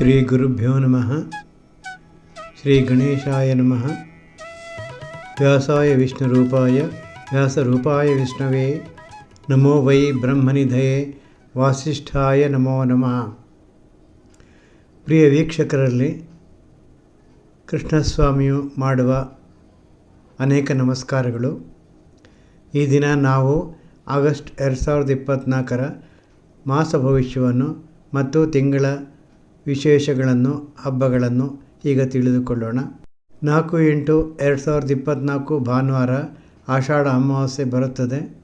ಶ್ರೀ ಗುರುಭ್ಯೋ ನಮಃ. ಶ್ರೀ ಗಣೇಶಾಯ ನಮಃ. ವ್ಯಾಸಾಯ ವಿಷ್ಣು ವಿಷ್ಣುರೂಪಾಯ, ವ್ಯಾಸರೂಪಾಯ ವಿಷ್ಣವೇ. ನಮೋ ವೈ ಬ್ರಹ್ಮನಿಧಯೇ, ವಾಸಿಷ್ಠಾಯ ನಮೋ ನಮಃ. ಪ್ರಿಯ ವೀಕ್ಷಕರಲ್ಲಿ, ಕೃಷ್ಣಸ್ವಾಮಿಯು ಮಾಡುವ ಅನೇಕ ನಮಸ್ಕಾರಗಳು. ಈ ದಿನ ನಾವು ಆಗಸ್ಟ್ ಎರಡು ಸಾವಿರದ ಇಪ್ಪತ್ತ್ನಾಲ್ಕರ ಮಾಸ ಭವಿಷ್ಯವನ್ನು ಮತ್ತು ತಿಂಗಳ ವಿಶೇಷಗಳನ್ನು, ಹಬ್ಬಗಳನ್ನು ಈಗ ತಿಳಿದುಕೊಳ್ಳೋಣ. ನಾಲ್ಕು ಎಂಟು ಎರಡು ಸಾವಿರದ ಇಪ್ಪತ್ತ್ನಾಲ್ಕು ಭಾನುವಾರ ಆಷಾಢ ಅಮಾವಾಸ್ಯೆ ಬರುತ್ತದೆ.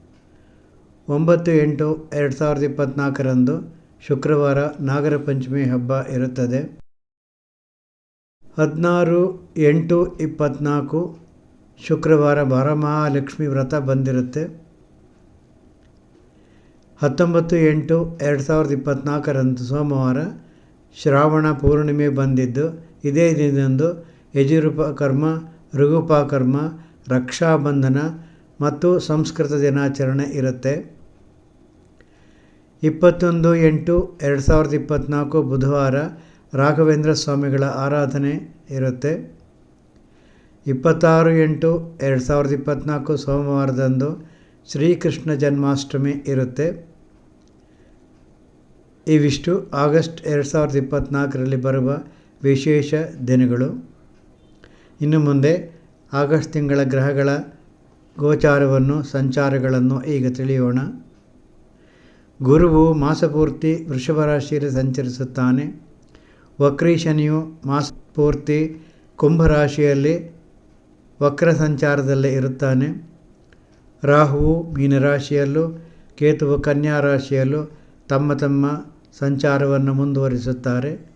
ಒಂಬತ್ತು ಎಂಟು ಎರಡು ಸಾವಿರದ ಇಪ್ಪತ್ತ್ನಾಲ್ಕರಂದು ಶುಕ್ರವಾರ ನಾಗರ ಪಂಚಮಿ ಹಬ್ಬ ಇರುತ್ತದೆ. ಹದಿನಾರು ಎಂಟು ಇಪ್ಪತ್ತ್ನಾಲ್ಕು ಶುಕ್ರವಾರ ವರಮಹಾಲಕ್ಷ್ಮಿ ವ್ರತ ಬಂದಿರುತ್ತೆ. ಹತ್ತೊಂಬತ್ತು ಎಂಟು ಎರಡು ಸಾವಿರದ ಇಪ್ಪತ್ತ್ನಾಲ್ಕರಂದು ಸೋಮವಾರ ಶ್ರಾವಣ ಪೂರ್ಣಿಮೆ ಬಂದಿದ್ದು, ಇದೇ ದಿನದಂದು ಯಜುರುಪಕರ್ಮ ಋಗುಪಾಕರ್ಮ ರಕ್ಷಾಬಂಧನ ಮತ್ತು ಸಂಸ್ಕೃತ ದಿನಾಚರಣೆ ಇರುತ್ತೆ. ಇಪ್ಪತ್ತೊಂದು ಎಂಟು ಎರಡು ಸಾವಿರದ ಇಪ್ಪತ್ತ್ನಾಲ್ಕು ಬುಧವಾರ ರಾಘವೇಂದ್ರ ಸ್ವಾಮಿಗಳ ಆರಾಧನೆ ಇರುತ್ತೆ. ಇಪ್ಪತ್ತಾರು ಎಂಟು ಎರಡು ಸಾವಿರದ ಇಪ್ಪತ್ತ್ನಾಲ್ಕು ಸೋಮವಾರದಂದು ಶ್ರೀಕೃಷ್ಣ ಜನ್ಮಾಷ್ಟಮಿ ಇರುತ್ತೆ. ಇವಿಷ್ಟು ಆಗಸ್ಟ್ ಎರಡು ಸಾವಿರದ ಇಪ್ಪತ್ತ್ನಾಲ್ಕರಲ್ಲಿ ಬರುವ ವಿಶೇಷ ದಿನಗಳು. ಇನ್ನು ಮುಂದೆ ಆಗಸ್ಟ್ ತಿಂಗಳ ಗ್ರಹಗಳ ಗೋಚಾರವನ್ನು, ಸಂಚಾರಗಳನ್ನು ಈಗ ತಿಳಿಯೋಣ. ಗುರುವು ಮಾಸಪೂರ್ತಿ ವೃಷಭ ರಾಶಿಯಲ್ಲಿ ಸಂಚರಿಸುತ್ತಾನೆ. ವಕ್ರೀ ಶನಿಯು ಮಾಸಪೂರ್ತಿ ಕುಂಭರಾಶಿಯಲ್ಲಿ ವಕ್ರ ಸಂಚಾರದಲ್ಲೇ ಇರುತ್ತಾನೆ. ರಾಹುವು ಮೀನರಾಶಿಯಲ್ಲೂ, ಕೇತುವು ಕನ್ಯಾ ರಾಶಿಯಲ್ಲೂ ತಮ್ಮ ತಮ್ಮ ಸಂಚಾರವನ್ನು ಮುಂದುವರಿಸುತ್ತಾರೆ.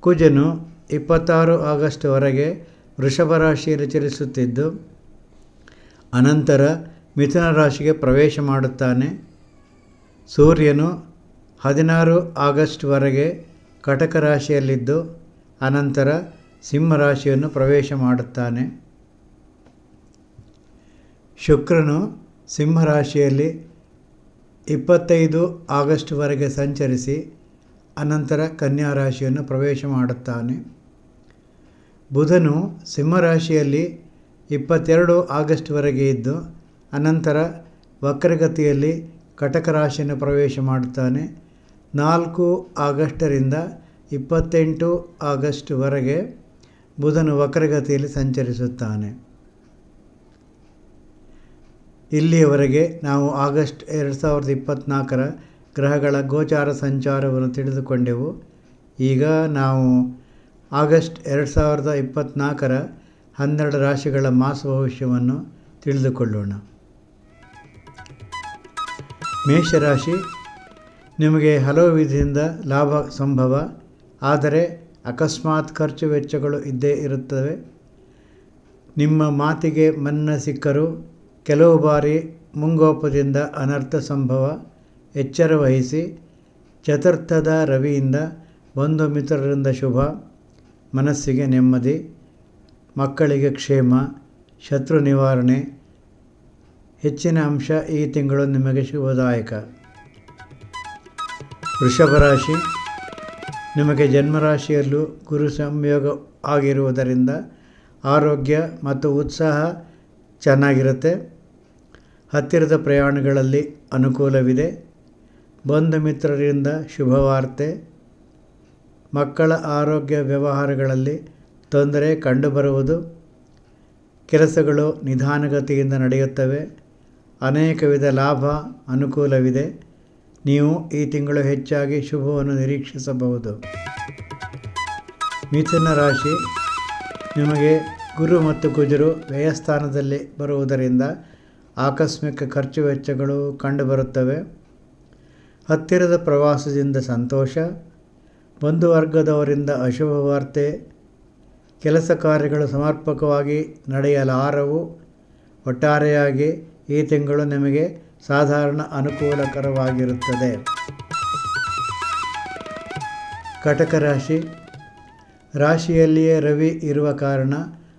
ಕುಜನು ಇಪ್ಪತ್ತಾರು ಆಗಸ್ಟ್ವರೆಗೆ ವೃಷಭ ರಾಶಿಯಲ್ಲಿ ಚಲಿಸುತ್ತಿದ್ದು ಅನಂತರ ಮಿಥುನ ರಾಶಿಗೆ ಪ್ರವೇಶ ಮಾಡುತ್ತಾನೆ. ಸೂರ್ಯನು ಹದಿನಾರು ಆಗಸ್ಟ್ವರೆಗೆ ಕಟಕ ರಾಶಿಯಲ್ಲಿದ್ದು, ಅನಂತರ ಸಿಂಹರಾಶಿಯನ್ನು ಪ್ರವೇಶ ಮಾಡುತ್ತಾನೆ. ಶುಕ್ರನು ಸಿಂಹರಾಶಿಯಲ್ಲಿ ಇಪ್ಪತ್ತೈದು ಆಗಸ್ಟ್ವರೆಗೆ ಸಂಚರಿಸಿ, ಅನಂತರ ಕನ್ಯಾ ರಾಶಿಯನ್ನು ಪ್ರವೇಶ ಮಾಡುತ್ತಾನೆ. ಬುಧನು ಸಿಂಹರಾಶಿಯಲ್ಲಿ ಇಪ್ಪತ್ತೆರಡು ಆಗಸ್ಟ್ವರೆಗೆ ಇದ್ದು, ಅನಂತರ ವಕ್ರಗತಿಯಲ್ಲಿ ಕಟಕ ರಾಶಿಯನ್ನು ಪ್ರವೇಶ ಮಾಡುತ್ತಾನೆ. ನಾಲ್ಕು ಆಗಸ್ಟರಿಂದ ಇಪ್ಪತ್ತೆಂಟು ಆಗಸ್ಟ್ವರೆಗೆ ಬುಧನು ವಕ್ರಗತಿಯಲ್ಲಿ ಸಂಚರಿಸುತ್ತಾನೆ. ಇಲ್ಲಿಯವರೆಗೆ ನಾವು ಆಗಸ್ಟ್ ಎರಡು ಸಾವಿರದ ಇಪ್ಪತ್ತ್ನಾಲ್ಕರ ಗ್ರಹಗಳ ಗೋಚಾರ ಸಂಚಾರವನ್ನು ತಿಳಿದುಕೊಂಡೆವು. ಈಗ ನಾವು ಆಗಸ್ಟ್ ಎರಡು ಸಾವಿರದ ಇಪ್ಪತ್ತ್ನಾಲ್ಕರ ಹನ್ನೆರಡು ರಾಶಿಗಳ ಮಾಸ ಭವಿಷ್ಯವನ್ನು ತಿಳಿದುಕೊಳ್ಳೋಣ. ಮೇಷರಾಶಿ, ನಿಮಗೆ ಹಲವು ವಿಧದಿಂದ ಲಾಭ ಸಂಭವ, ಆದರೆ ಅಕಸ್ಮಾತ್ ಖರ್ಚು ವೆಚ್ಚಗಳು ಇದ್ದೇ ಇರುತ್ತವೆ. ನಿಮ್ಮ ಮಾತಿಗೆ ಮನ್ನ ಸಿಕ್ಕರೂ ಕೆಲವು ಬಾರಿ ಮುಂಗೋಪದಿಂದ ಅನರ್ಥ ಸಂಭವ ಎಚ್ಚರ ವಹಿಸಿ ಚತುರ್ಥದ ರವಿಯಿಂದ ಬಂಧು ಮಿತ್ರರಿಂದ ಶುಭ, ಮನಸ್ಸಿಗೆ ನೆಮ್ಮದಿ, ಮಕ್ಕಳಿಗೆ ಕ್ಷೇಮ, ಶತ್ರು ನಿವಾರಣೆ. ಹೆಚ್ಚಿನ ಅಂಶ ಈ ತಿಂಗಳು ನಿಮಗೆ ಶುಭದಾಯಕ. ವೃಷಭ ರಾಶಿ, ನಿಮಗೆ ಜನ್ಮರಾಶಿಯಲ್ಲೂ ಗುರು ಸಂಯೋಗ ಆಗಿರುವುದರಿಂದ ಆರೋಗ್ಯ ಮತ್ತು ಉತ್ಸಾಹ ಚೆನ್ನಾಗಿರುತ್ತೆ. ಹತ್ತಿರದ ಪ್ರಯಾಣಗಳಲ್ಲಿ ಅನುಕೂಲವಿದೆ. ಬಂಧು ಮಿತ್ರರಿಂದ ಶುಭವಾರ್ತೆ. ಮಕ್ಕಳ ಆರೋಗ್ಯ ವ್ಯವಹಾರಗಳಲ್ಲಿ ತೊಂದರೆ ಕಂಡುಬರುವುದು. ಕೆಲಸಗಳು ನಿಧಾನಗತಿಯಿಂದ ನಡೆಯುತ್ತವೆ. ಅನೇಕ ವಿಧ ಲಾಭ, ಅನುಕೂಲವಿದೆ. ನೀವು ಈ ತಿಂಗಳು ಹೆಚ್ಚಾಗಿ ಶುಭವನ್ನು ನಿರೀಕ್ಷಿಸಬಹುದು. ಮಿಥುನ ರಾಶಿ. ನಿಮಗೆ ಗುರು ಮತ್ತು ಗುಜರು ವ್ಯಯಸ್ಥಾನದಲ್ಲಿ ಬರುವುದರಿಂದ ಆಕಸ್ಮಿಕ ಖರ್ಚು ವೆಚ್ಚಗಳು ಕಂಡುಬರುತ್ತವೆ. ಹತ್ತಿರದ ಪ್ರವಾಸದಿಂದ ಸಂತೋಷ ಬಂಧುವರ್ಗದವರಿಂದ ಅಶುಭ ವಾರ್ತೆ, ಕೆಲಸ ಕಾರ್ಯಗಳು ಸಮರ್ಪಕವಾಗಿ ನಡೆಯಲಾರವು. ಒಟ್ಟಾರೆಯಾಗಿ ಈ ತಿಂಗಳು ನಿಮಗೆ ಸಾಧಾರಣ ಅನುಕೂಲಕರವಾಗಿರುತ್ತದೆ. ಕಟಕ ರಾಶಿ. ರಾಶಿಯಲ್ಲಿಯೇ ರವಿ ಇರುವ ಕಾರಣ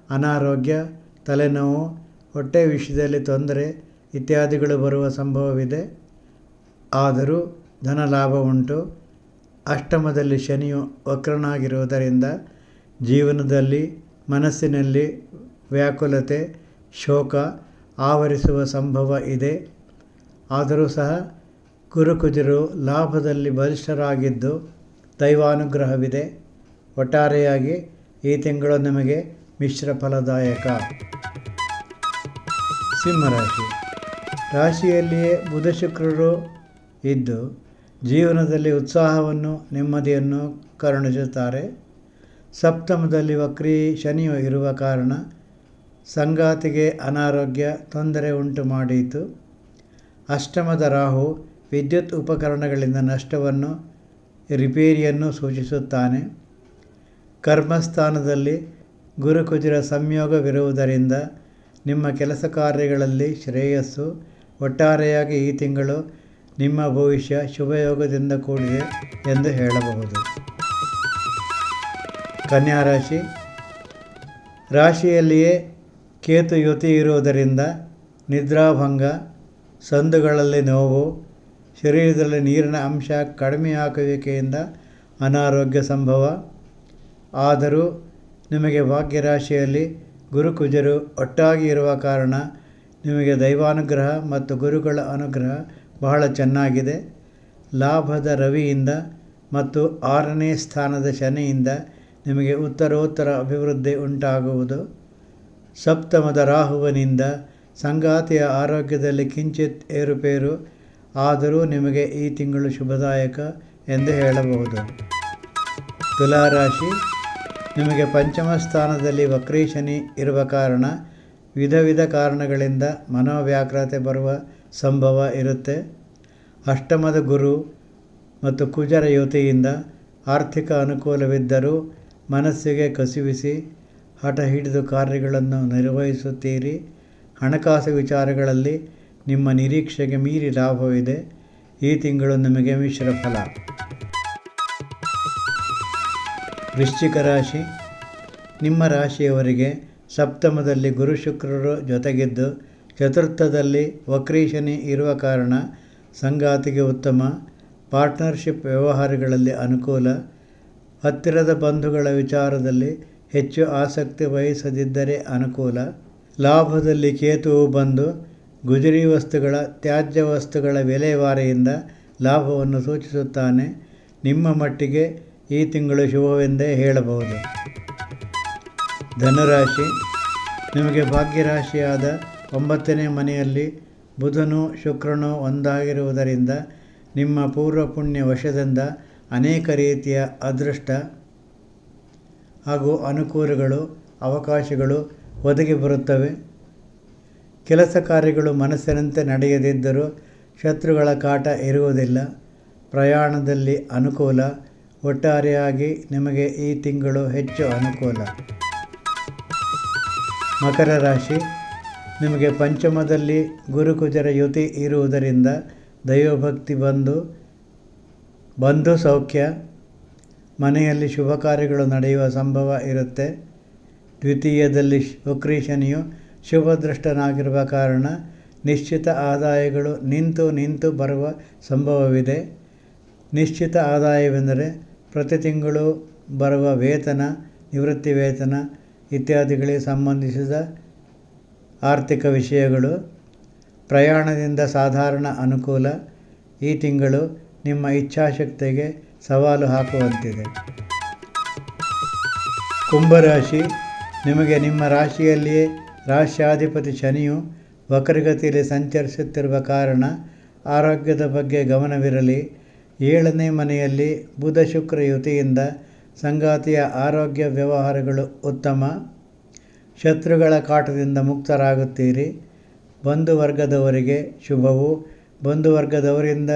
ಅನಾರೋಗ್ಯ, ತಲೆನೋವು ಹೊಟ್ಟೆ ವಿಷಯದಲ್ಲಿ ತೊಂದರೆ ಇತ್ಯಾದಿಗಳು ಬರುವ ಸಂಭವವಿದೆ. ಆದರೂ ಧನ ಲಾಭ ಉಂಟು. ಅಷ್ಟಮದಲ್ಲಿ ಶನಿಯು ವಕ್ರನಾಗಿರುವುದರಿಂದ ಜೀವನದಲ್ಲಿ ಮನಸ್ಸಿನಲ್ಲಿ ವ್ಯಾಕುಲತೆ, ಶೋಕ ಆವರಿಸುವ ಸಂಭವ ಇದೆ. ಆದರೂ ಸಹ ಗುರುಕುಜರು ಲಾಭದಲ್ಲಿ ಬಲಿಷ್ಠರಾಗಿದ್ದು ದೈವಾನುಗ್ರಹವಿದೆ. ಒಟ್ಟಾರೆಯಾಗಿ ಈ ತಿಂಗಳು ನಮಗೆ ಮಿಶ್ರ ಫಲದಾಯಕ. ಸಿಂಹರಾಶಿ ರಾಶಿಯಲ್ಲಿಯೇ ಬುಧ ಶುಕ್ರರು ಇದ್ದು, ಜೀವನದಲ್ಲಿ ಉತ್ಸಾಹವನ್ನು, ನೆಮ್ಮದಿಯನ್ನು ಕರುಣಿಸುತ್ತಾರೆ. ಸಪ್ತಮದಲ್ಲಿ ವಕ್ರೀ ಶನಿ ಇರುವ ಕಾರಣ ಸಂಗಾತಿಗೆ ಅನಾರೋಗ್ಯ, ತೊಂದರೆ ಉಂಟು ಮಾಡಿತು. ಅಷ್ಟಮದ ರಾಹು ವಿದ್ಯುತ್ ಉಪಕರಣಗಳಿಂದ ನಷ್ಟವನ್ನು, ರಿಪೇರಿಯನ್ನು ಸೂಚಿಸುತ್ತಾನೆ. ಕರ್ಮಸ್ಥಾನದಲ್ಲಿ ಗುರುಕುಜರ ಸಂಯೋಗವಿರುವುದರಿಂದ ನಿಮ್ಮ ಕೆಲಸ ಕಾರ್ಯಗಳಲ್ಲಿ ಶ್ರೇಯಸ್ಸು. ಒಟ್ಟಾರೆಯಾಗಿ ಈ ತಿಂಗಳು ನಿಮ್ಮ ಭವಿಷ್ಯ ಶುಭಯೋಗದಿಂದ ಕೂಡಿದೆ ಎಂದು ಹೇಳಬಹುದು. ಕನ್ಯಾ ರಾಶಿ. ರಾಶಿಯಲ್ಲಿಯೇ ಕೇತು ಯುತಿ ಇರುವುದರಿಂದ ನಿದ್ರಾಭಂಗ, ಸಂದುಗಳಲ್ಲಿ ನೋವು, ಶರೀರದಲ್ಲಿ ನೀರಿನ ಅಂಶ ಕಡಿಮೆಯಾಗುವಿಕೆಯಿಂದ ಅನಾರೋಗ್ಯ ಸಂಭವ. ಆದರೂ ನಿಮಗೆ ಭಾಗ್ಯರಾಶಿಯಲ್ಲಿ ಗುರುಕುಜರು ಒಟ್ಟಾಗಿ ಇರುವ ಕಾರಣ ನಿಮಗೆ ದೈವಾನುಗ್ರಹ ಮತ್ತು ಗುರುಗಳ ಅನುಗ್ರಹ ಬಹಳ ಚೆನ್ನಾಗಿದೆ. ಲಾಭದ ರವಿಯಿಂದ ಮತ್ತು ಆರನೇ ಸ್ಥಾನದ ಶನಿಯಿಂದ ನಿಮಗೆ ಉತ್ತರೋತ್ತರ ಅಭಿವೃದ್ಧಿ ಉಂಟಾಗುವುದು. ಸಪ್ತಮದ ರಾಹುವಿನಿಂದ ಸಂಗಾತಿಯ ಆರೋಗ್ಯದಲ್ಲಿ ಕಿಂಚಿತ್ ಏರುಪೇರು, ಆದರೂ ನಿಮಗೆ ಈ ತಿಂಗಳು ಶುಭದಾಯಕ ಎಂದು ಹೇಳಬಹುದು. ತುಲಾರಾಶಿ ನಿಮಗೆ ಪಂಚಮ ಸ್ಥಾನದಲ್ಲಿ ವಕ್ರೀಶನಿ ಇರುವ ಕಾರಣ ವಿಧ ವಿಧ ಕಾರಣಗಳಿಂದ ಮನೋವ್ಯಾಘ್ರತೆ ಬರುವ ಸಂಭವ ಇರುತ್ತೆ. ಅಷ್ಟಮದ ಗುರು ಮತ್ತು ಕುಜರ ಯುವತಿಯಿಂದ ಆರ್ಥಿಕ ಅನುಕೂಲವಿದ್ದರೂ ಮನಸ್ಸಿಗೆ ಕಸಿವಿಸಿ ಹಠ ಹಿಡಿದು ಕಾರ್ಯಗಳನ್ನು ನಿರ್ವಹಿಸುತ್ತೀರಿ. ಹಣಕಾಸು ವಿಚಾರಗಳಲ್ಲಿ ನಿಮ್ಮ ನಿರೀಕ್ಷೆಗೆ ಮೀರಿ ಲಾಭವಿದೆ. ಈ ತಿಂಗಳು ನಿಮಗೆ ಮಿಶ್ರ ಫಲ. ವೃಶ್ಚಿಕ ರಾಶಿ. ನಿಮ್ಮ ರಾಶಿಯವರಿಗೆ ಸಪ್ತಮದಲ್ಲಿ ಗುರು ಶುಕ್ರರು ಜೊತೆಗಿದ್ದು, ಚತುರ್ಥದಲ್ಲಿ ವಕ್ರೀಶನಿ ಇರುವ ಕಾರಣ ಸಂಗಾತಿಗೆ ಉತ್ತಮ, ಪಾರ್ಟ್ನರ್ಶಿಪ್ ವ್ಯವಹಾರಗಳಲ್ಲಿ ಅನುಕೂಲ, ಹತ್ತಿರದ ಬಂಧುಗಳ ವಿಚಾರದಲ್ಲಿ ಹೆಚ್ಚು ಆಸಕ್ತಿ ವಹಿಸದಿದ್ದರೆ ಅನುಕೂಲ. ಲಾಭದಲ್ಲಿ ಕೇತುವು ಬಂದು ಗುಜರಿ ವಸ್ತುಗಳ, ತ್ಯಾಜ್ಯ ವಸ್ತುಗಳ ವಿಲೇವಾರಿಯಿಂದ ಲಾಭವನ್ನು ಸೂಚಿಸುತ್ತಾನೆ. ನಿಮ್ಮ ಮಟ್ಟಿಗೆ ಈ ತಿಂಗಳು ಶುಭವೆಂದೇ ಹೇಳಬಹುದು. ಧನುರಾಶಿ, ನಿಮಗೆ ಭಾಗ್ಯರಾಶಿಯಾದ ಒಂಬತ್ತನೇ ಮನೆಯಲ್ಲಿ ಬುಧನು ಶುಕ್ರನು ಒಂದಾಗಿರುವುದರಿಂದ ನಿಮ್ಮ ಪೂರ್ವ ಪುಣ್ಯ ವಶದಿಂದ ಅನೇಕ ರೀತಿಯ ಅದೃಷ್ಟ ಹಾಗೂ ಅನುಕೂಲಗಳು, ಅವಕಾಶಗಳು ಒದಗಿ ಬರುತ್ತವೆ. ಕೆಲಸ ಕಾರ್ಯಗಳು ಮನಸ್ಸಿನಂತೆ ನಡೆಯದಿದ್ದರೂ ಶತ್ರುಗಳ ಕಾಟ ಇರುವುದಿಲ್ಲ. ಪ್ರಯಾಣದಲ್ಲಿ ಅನುಕೂಲ ಒಟ್ಟಾರೆಯಾಗಿ ನಿಮಗೆ ಈ ತಿಂಗಳು ಹೆಚ್ಚು ಅನುಕೂಲ. ಮಕರ ರಾಶಿ, ನಿಮಗೆ ಪಂಚಮದಲ್ಲಿ ಗುರುಕುಜರ ಯುತಿ ಇರುವುದರಿಂದ ದೈವಭಕ್ತಿ ಬಂದು, ಬಂಧು ಸೌಖ್ಯ, ಮನೆಯಲ್ಲಿ ಶುಭ ಕಾರ್ಯಗಳು ನಡೆಯುವ ಸಂಭವ ಇರುತ್ತೆ. ದ್ವಿತೀಯದಲ್ಲಿ ಶುಕ್ರೀಶನಿಯು ಶುಭದೃಷ್ಟನಾಗಿರುವ ಕಾರಣ ನಿಶ್ಚಿತ ಆದಾಯಗಳು ನಿಂತು ನಿಂತು ಬರುವ ಸಂಭವವಿದೆ. ನಿಶ್ಚಿತ ಆದಾಯವೆಂದರೆ ಪ್ರತಿ ತಿಂಗಳು ಬರುವ ವೇತನ, ನಿವೃತ್ತಿ ವೇತನ ಇತ್ಯಾದಿಗಳಿಗೆ ಸಂಬಂಧಿಸಿದ ಆರ್ಥಿಕ ವಿಷಯಗಳು, ಪ್ರಯಾಣದಿಂದ ಸಾಧಾರಣ ಅನುಕೂಲ ಈ ತಿಂಗಳು ನಿಮ್ಮ ಇಚ್ಛಾಶಕ್ತಿಗೆ ಸವಾಲು ಹಾಕುವಂತಿದೆ. ಕುಂಭರಾಶಿ, ನಿಮಗೆ ನಿಮ್ಮ ರಾಶಿಯಲ್ಲಿಯೇ ರಾಶ್ಯಾಧಿಪತಿ ಶನಿಯು ವಕ್ರಗತಿಯಲ್ಲಿ ಸಂಚರಿಸುತ್ತಿರುವ ಕಾರಣ ಆರೋಗ್ಯದ ಬಗ್ಗೆ ಗಮನವಿರಲಿ. ಏಳನೇ ಮನೆಯಲ್ಲಿ ಬುಧ ಶುಕ್ರ ಯುತಿಯಿಂದ ಸಂಗಾತಿಯ ಆರೋಗ್ಯ ವ್ಯವಹಾರಗಳು ಉತ್ತಮ. ಶತ್ರುಗಳ ಕಾಟದಿಂದ ಮುಕ್ತರಾಗುತ್ತೀರಿ. ಬಂಧುವರ್ಗದವರಿಗೆ ಶುಭವು. ಬಂಧುವರ್ಗದವರಿಂದ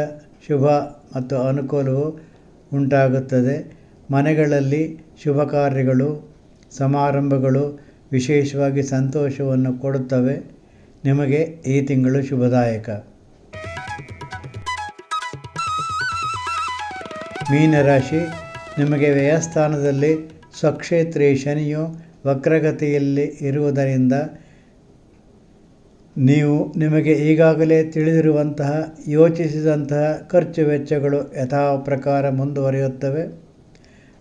ಶುಭ ಮತ್ತು ಅನುಕೂಲವು ಉಂಟಾಗುತ್ತದೆ. ಮನೆಗಳಲ್ಲಿ ಶುಭ ಕಾರ್ಯಗಳು, ಸಮಾರಂಭಗಳು ವಿಶೇಷವಾಗಿ ಸಂತೋಷವನ್ನು ಕೊಡುತ್ತವೆ. ನಿಮಗೆ ಈ ತಿಂಗಳು ಶುಭದಾಯಕ. ಮೀನರಾಶಿ, ನಿಮಗೆ ವ್ಯಯಸ್ಥಾನದಲ್ಲಿ ಸ್ವಕ್ಷೇತ್ರಿ ಶನಿಯು ವಕ್ರಗತಿಯಲ್ಲಿ ಇರುವುದರಿಂದ ನೀವು ನಿಮಗೆ ಈಗಾಗಲೇ ತಿಳಿದಿರುವಂತಹ, ಯೋಚಿಸಿದಂತಹ ಖರ್ಚು ವೆಚ್ಚಗಳು ಯಥಾ ಪ್ರಕಾರ ಮುಂದುವರಿಯುತ್ತವೆ.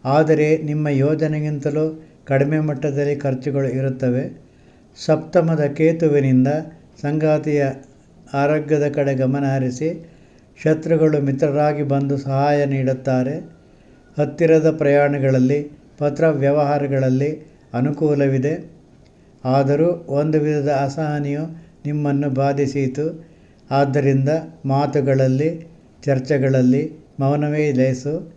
ಆದರೆ ನಿಮ್ಮ ಯೋಜನೆಗಿಂತಲೂ ಕಡಿಮೆ ಮಟ್ಟದಲ್ಲಿ ಖರ್ಚುಗಳು ಇರುತ್ತವೆ. ಸಪ್ತಮದ ಕೇತುವಿನಿಂದ ಸಂಗಾತಿಯ ಆರೋಗ್ಯದ ಕಡೆ ಗಮನ ಹರಿಸಿ ಶತ್ರುಗಳು ಮಿತ್ರರಾಗಿ ಬಂದು ಸಹಾಯ ನೀಡುತ್ತಾರೆ. ಹತ್ತಿರದ ಪ್ರಯಾಣಗಳಲ್ಲಿ ಪತ್ರ ವ್ಯವಹಾರಗಳಲ್ಲಿ ಅನುಕೂಲವಿದೆ. ಆದರೂ ಒಂದು ವಿಧದ ಅಸಹನೆಯು ನಿಮ್ಮನ್ನು ಬಾಧಿಸಿತು. ಆದ್ದರಿಂದ ಮಾತುಗಳಲ್ಲಿ, ಚರ್ಚೆಗಳಲ್ಲಿ ಮೌನವೇ ಲೇಸು.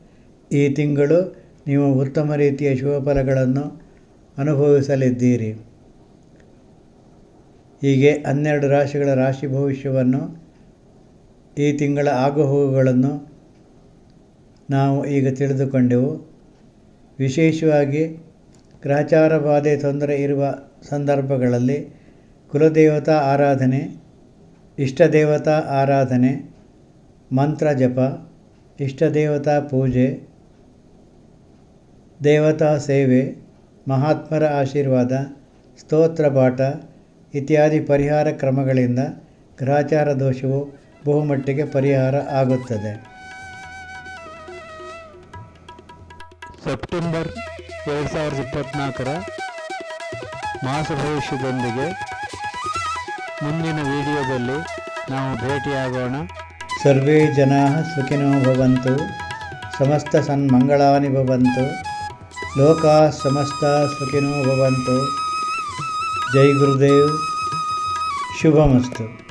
ಈ ತಿಂಗಳು ನೀವು ಉತ್ತಮ ರೀತಿಯ ಶುಭ ಫಲಗಳನ್ನು ಅನುಭವಿಸಲಿದ್ದೀರಿ. ಹೀಗೆ ಹನ್ನೆರಡು ರಾಶಿಗಳ ರಾಶಿ ಭವಿಷ್ಯವನ್ನು ಈ ತಿಂಗಳ ಆಗುಹೋಗುಗಳನ್ನು ನಾವು ಈಗ ತಿಳಿದುಕೊಂಡೆವು. ವಿಶೇಷವಾಗಿ ಗ್ರಹಚಾರ ಬಾಧೆ ತೊಂದರೆ ಇರುವ ಸಂದರ್ಭಗಳಲ್ಲಿ ಕುಲದೇವತಾ ಆರಾಧನೆ, ಇಷ್ಟದೇವತಾ ಆರಾಧನೆ, ಮಂತ್ರ ಜಪ, ಇಷ್ಟದೇವತಾ ಪೂಜೆ, ದೇವತಾ ಸೇವೆ, ಮಹಾತ್ಮರ ಆಶೀರ್ವಾದ ಸ್ತೋತ್ರ ಪಾಠ ಇತ್ಯಾದಿ ಪರಿಹಾರ ಕ್ರಮಗಳಿಂದ ಗ್ರಹಚಾರ ದೋಷವು ಬಹುಮಟ್ಟಿಗೆ ಪರಿಹಾರ ಆಗುತ್ತದೆ. ಸೆಪ್ಟೆಂಬರ್ ಎರಡು ಸಾವಿರದ ಇಪ್ಪತ್ತ್ನಾಲ್ಕರ ಮಾಸ ಭವಿಷ್ಯದೊಂದಿಗೆ ಮುಂದಿನ ವಿಡಿಯೋದಲ್ಲಿ ನಾವು ಭೇಟಿಯಾಗೋಣ. ಸರ್ವೇ ಜನಾ ಸುಖಿನೋ ಭವಂತು ಸಮಸ್ತ ಸನ್ಮಂಗಳಾನಿ ಭವಂತು ಲೋಕಾ ಸಮಸ್ತ ಸುಖಿನೋ ಭವಂತು. ಜೈ ಗುರುದೇವ್ ಶುಭಮಸ್ತು.